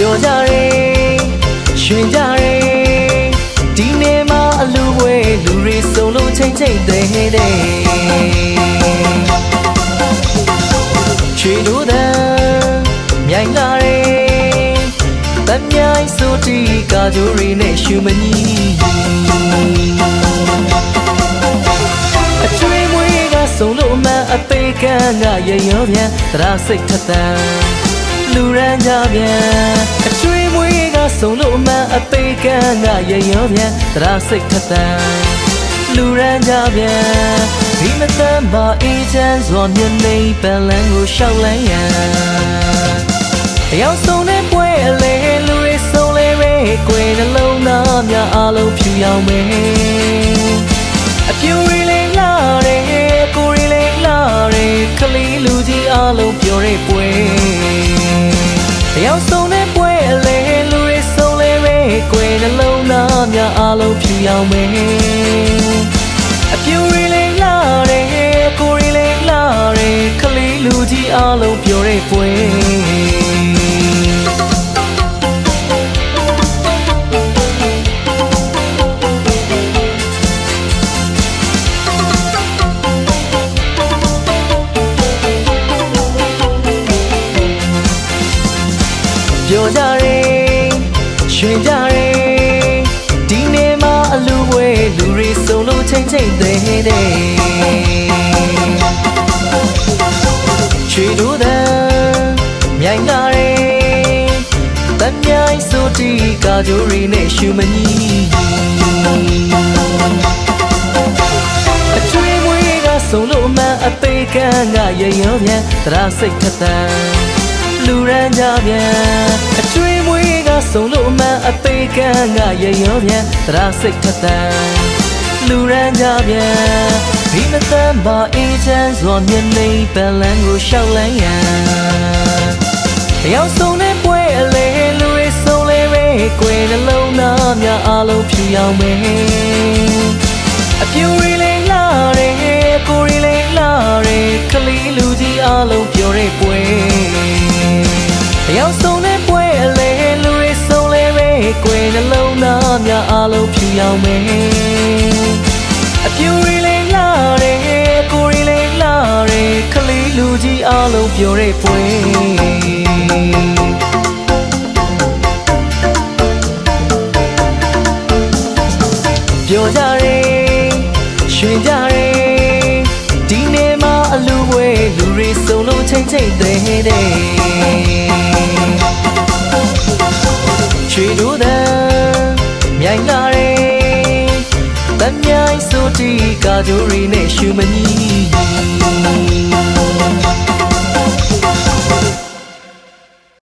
ပျော်ကြရဲရွှင်ကြရဲဒီနေ့မှအလူပွဲလူတွေစုံလို့ချိန်ချိန်သေးတဲ့ချွေတို့တန်းမြိုင်လာရဲတမ်းမြိုင်ဆိုတီကာကြိုးရီနဲ့ရှူမညီအချွေမွေးကစုံလို့အမှန်အသေးကန်းကရရောပြန်သရစိတ်ထက်တန် လူရန်ကြပြန်အချွေမွေးကစုံလို့အမှန်အသေးကန်းကရရောပြန်သရစိတ်ထက်တန်လူရန်ကြပြန်ဒီမတမ်းပါအေးချမ်းစွာမြင်နေပန်လန်းကိုရှောက်လန်းရန်တယောက်ဆုံးတဲ့ပွဲအလေလူတွေဆုံးလေပဲကွယ်နှလုံးသားများအလုံးဖြူရောင်မယ်အပြူရီလေးလာတယ်ကိုရီလေးလာတယ်ခလီလူကြီးအလုံးပြောတဲ့ပွဲ တယောက်ဆုံးတဲ့ပွဲအလေလူတွေဆုံးလေပဲကွယ်နှလုံးသားများအလုံးဖြူရောင်မယ်အပြူရီလေးလာတယ်ကိုရီလေးလာတယ်ခလီလူကြီးအလုံးပြောတဲ့ပွဲ ပျော်ကြရဲရွှင်ကြရဲဒီနေ့မှအလူပွဲလူတွေစုံလို့ချိန်ချိန်သေးတဲ့ချွေတို့တန်းမြိုင်လာရဲတမ်းမြိုင်ဆိုတီကာကြိုးရီနဲ့ရှူမညီအချွေမွေးကစုံလို့အမှန်အသေးကန်းကရရောပြန်သရစိတ်ထက်တန် လူရန်ကြပြန်အချွေမွေးကစုံလို့အမှန်အသေးကန်းကရရောပြန်သရစိတ်ထက်တန်လူရန်ကြပြန်ဒီမတမ်းပါအေးချမ်းစွာမြင်နေပန်လန်းကိုရှောက်လန်းရန်တယောက်ဆုံးတဲ့ပွဲအလေလူတွေဆုံးလေပဲကွယ်နှလုံးသားများအလုံးဖြူရောင်မယ်အပြူရီလေးလာတယ်ကိုရီလေးလာတယ်ခလီလူကြီးအလုံးပြောတဲ့ပွဲ တယောက်ဆုံးတဲ့ပွဲအလေလူတွေဆုံးလေပဲကွယ်နှလုံးသားများအလုံးဖြူရောင်မယ်အပြူရီလေးလာတယ်ကိုရီလေးလာတယ်ခလီလူကြီးအလုံးပြောတဲ့ပွဲပျော်ကြရဲရွှင်ကြရဲဒီနေ့မှအလူပွဲလူတွေစုံလို့ချိန်ချိန်သေးတဲ့ချွေ ကာကြိုးရီနဲ့ရှူမညီ